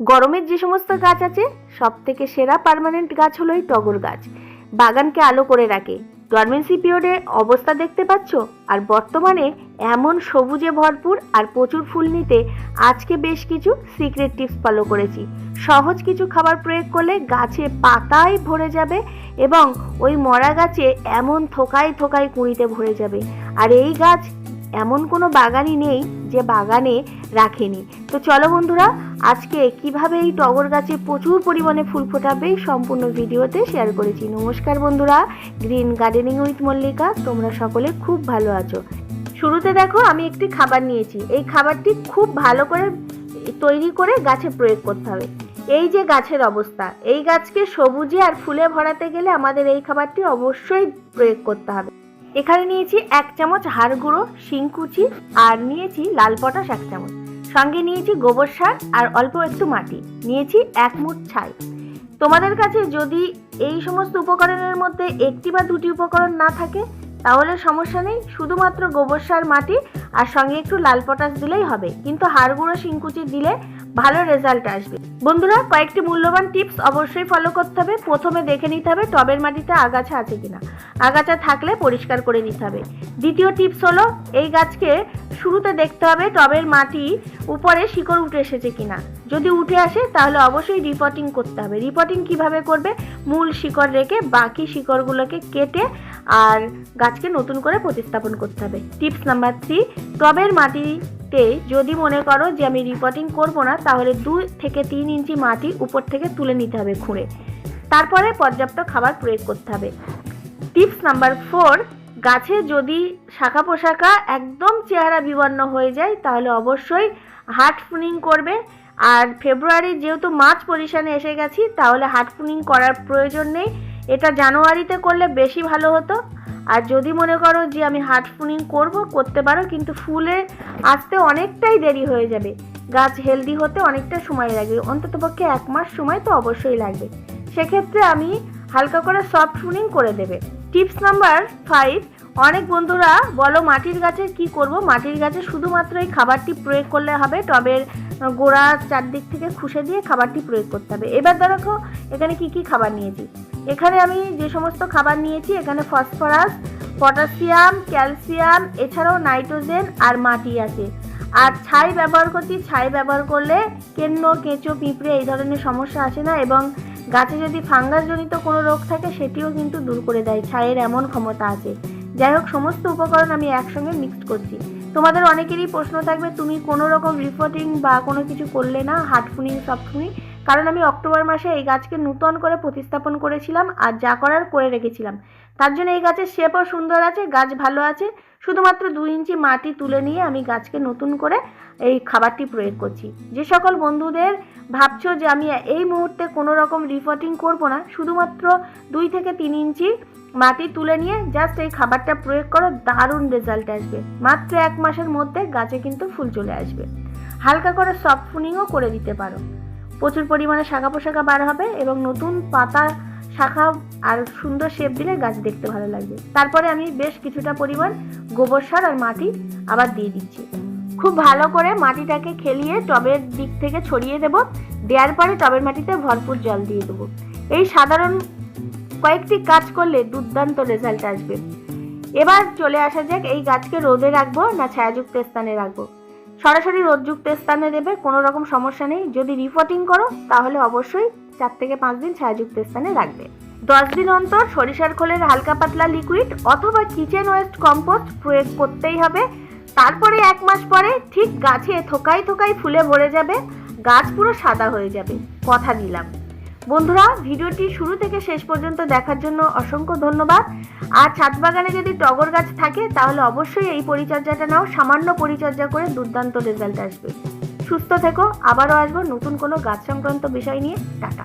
গরমের যে সমস্ত গাছ আছে সব থেকে সেরা পার্মানেন্ট গাছ হলো এই টগর গাছ। বাগানকে আলো করে রাখে। ডরমেন্সি পিরিয়ডে অবস্থা দেখতে পাচ্ছ? আর বর্তমানে এমন সবুজে ভরপুর আর প্রচুর ফুল নিতে আজকে বেশ কিছু সিক্রেট টিপস ফলো করেছি। সহজ কিছু খাবার প্রয়োগ করলে গাছে পাতায় ভরে যাবে এবং ওই মরা গাছে এমন থোকায় থোকায় কুঁড়িতে ভরে যাবে। আর এই গাছ এমন কোনো বাগানই নেই যে বাগানে রাখেনি। তো চলো বন্ধুরা আজকে কীভাবে এই টগর গাছে প্রচুর পরিমাণে ফুল ফোটাবে সম্পূর্ণ ভিডিওতে শেয়ার করেছি। নমস্কার বন্ধুরা গ্রিন গার্ডেনিং উইথ মল্লিকা তোমরা সকলে খুব ভালো আছো। শুরুতে দেখো, আমি একটি খাবার নিয়েছি। এই খাবারটি খুব ভালো করে তৈরি করে গাছে প্রয়োগ করতে হবে। এই যে গাছের অবস্থা, এই গাছকে সবুজে আর ফুলে ভরাতে গেলে আমাদের এই খাবারটি অবশ্যই প্রয়োগ করতে হবে। এখানে নিয়েছি এক চামচ হাড় গুঁড়ো শিংকুচি আর নিয়েছি লাল পটাশ এক চামচ। সঙ্গে নিয়েছি গোবর সার আর অল্প একটু মাটি। নিয়েছি এক মুঠ ছাই। তোমাদের কাছে যদি এই সমস্ত উপকরণের মধ্যে একটি বা দুটি উপকরণ না থাকে, তাহলে সমস্যা নেই। শুধুমাত্র গোবর সার, মাটি আর সঙ্গে একটু লাল পটাশ দিলেই হবে। কিন্তু হাড় গুঁড়ো, শিংকুচি দিলে ভালো রেজাল্ট আসবে। বন্ধুরা, কয়েকটি মূল্যবান টিপস অবশ্যই ফলো করতে হবে। প্রথমে দেখে নিতে হবে টবের মাটিতে আগাছা আছে কিনা। আগাছা থাকলে পরিষ্কার করে নিতে হবে। দ্বিতীয় টিপস হলো, এই গাছকে শুরুতে দেখতে হবে টবের মাটি উপরে শিকড় উঠে এসেছে কিনা। যদি উঠে আসে, তাহলে অবশ্যই রিপোর্টিং করতে হবে। রিপোর্টিং কীভাবে করবে? মূল শিকড় রেখে বাকি শিকড়গুলোকে কেটে আর গাছকে নতুন করে প্রতিস্থাপন করতে হবে। টিপস নাম্বার থ্রি টবের মাটিতে যদি মনে করো যে আমি রিপোর্টিং করব না, তাহলে দুই থেকে তিন ইঞ্চি মাটি উপর থেকে তুলে নিতে হবে খুঁড়ে। তারপরে পর্যাপ্ত খাবার প্রয়োগ করতে হবে। টিপস নাম্বার ফোর গাছে যদি শাখা পোশাকা একদম চেহারা বিবর্ণ হয়ে যায়, তাহলে অবশ্যই হার্ট ফুনিং করবে। আর ফেব্রুয়ারি যেহেতু মার্চ পজিশনে এসে গেছি, তাহলে হার্ট ফুনিং করার প্রয়োজন নেই। এটা জানুয়ারিতে করলে বেশি ভালো হতো। আর যদি মনে করো যে আমি হার্ট ফুনিং করব, করতে পারো, কিন্তু ফুলে আসতে অনেকটাই দেরি হয়ে যাবে। গাছ হেলদি হতে অনেকটা সময় লাগবে। অন্ততপক্ষে এক মাস সময় তো অবশ্যই লাগবে। সেক্ষেত্রে আমি হালকা করে সফট ফুনিং করে দেবে। টিপস নাম্বার ফাইভ, অনেক বন্ধুরা বলো মাটির গাছে কি করব? মাটির গাছে শুধুমাত্র এই খাবারটি প্রয়োগ করলে হবে, টবের গোড়া চারদিক থেকে খুশে দিয়ে খাবারটি প্রয়োগ করতে হবে। এবার দেখো এখানে কি কি খাবার নিয়েছি? এখানে আমি যে সমস্ত খাবার নিয়েছি, এখানে ফসফরাস, পটাশিয়াম, ক্যালসিয়াম, এছাড়াও নাইট্রোজেন আর মাটি আছে। আর ছাই ব্যবহার করছি, ছাই ব্যবহার করলে কেন্ন, কেঁচো, পিঁপড়ে এই ধরনের সমস্যা আসে না এবং গাছে যদি ফাঙ্গাসজনিত কোনো রোগ থাকে, সেটিও কিন্তু দূর করে দেয় ছাইয়ের এমন ক্ষমতা আছে। যাই হোক, সমস্ত উপকরণ আমি একসঙ্গে মিক্সড করছি। তোমাদের অনেকেরই প্রশ্ন থাকবে, তুমি কোনো রকম রিপোর্টিং বা কোনো কিছু করলে না হার্ট ফুনিং সফট ফুনিং? কারণ আমি অক্টোবর মাসে এই গাছকে নূতন করে প্রতিস্থাপন করেছিলাম আর যা করার করে রেখেছিলাম। তার জন্য এই গাছের শেপও সুন্দর আছে, গাছ ভালো আছে। শুধুমাত্র দুই ইঞ্চি মাটি তুলে নিয়ে আমি গাছকে নতুন করে এই খাবারটি প্রয়োগ করছি। যে সকল বন্ধুদের ভাবছ যে আমি এই মুহূর্তে কোনো রকম রিপোর্টিং করব না, শুধুমাত্র দুই থেকে তিন ইঞ্চি মাটি তুলে নিয়ে জাস্ট এই খাবারটা প্রয়োগ করো, দারুণ রেজাল্ট আসবে। মাত্র এক মাসের মধ্যে গাছে কিন্তু ফুল চলে আসবে। হালকা করে সফট ফুনিংও করে দিতে পারো। প্রচুর পরিমাণে শাখা পোশাখা বার হবে এবং নতুন পাতা, শাখা আর সুন্দর শেপ দিলে গাছ দেখতে ভালো লাগবে। তারপরে আমি বেশ কিছুটা পরিমাণ গোবর সার আর মাটি আবার দিয়ে দিচ্ছি। খুব ভালো করে মাটিটাকে খেলিয়ে টবের দিক থেকে ছড়িয়ে দেব। দেওয়ার পরে টবের মাটিতে ভরপুর জল দিয়ে দেবো। এই সাধারণ কয়েকটি কাজ করলে দুর্দান্ত রেজাল্ট আসবে। এবার চলে আসা যাক এই গাছকে রোদে রাখব না ছায়াযুক্ত স্থানে রাখব। সরাসরি রোদযুক্ত স্থানে দেবে, কোনো রকম সমস্যা নেই। যদি রিপোর্টিং করো, তাহলে অবশ্যই চার থেকে পাঁচ দিন ছায়াযুক্ত স্থানে রাখবে। দশ দিন অন্তর সরিষার খোলের হালকা পাতলা লিকুইড অথবা কিচেন ওয়েস্ট কম্পোস্ট প্রয়োগ করতেই হবে। তারপরে এক মাস পরে ঠিক গাছে থোকাই থোকাই ফুলে ভরে যাবে, গাছ পুরো সাদা হয়ে যাবে। কথা দিলাম। বন্ধুরা, ভিডিওটি শুরু থেকে শেষ পর্যন্ত দেখার জন্য অসংখ্য ধন্যবাদ। আর ছাদ বাগানে যদি টগর গাছ থাকে, তাহলে অবশ্যই এই পরিচর্যাটা নাও। সামান্য পরিচর্যা করে দুর্দান্ত রেজাল্ট আসবে। সুস্থ থেকো, আবারও আসব নতুন কোনো গাছ সংক্রান্ত বিষয় নিয়ে। টাটা।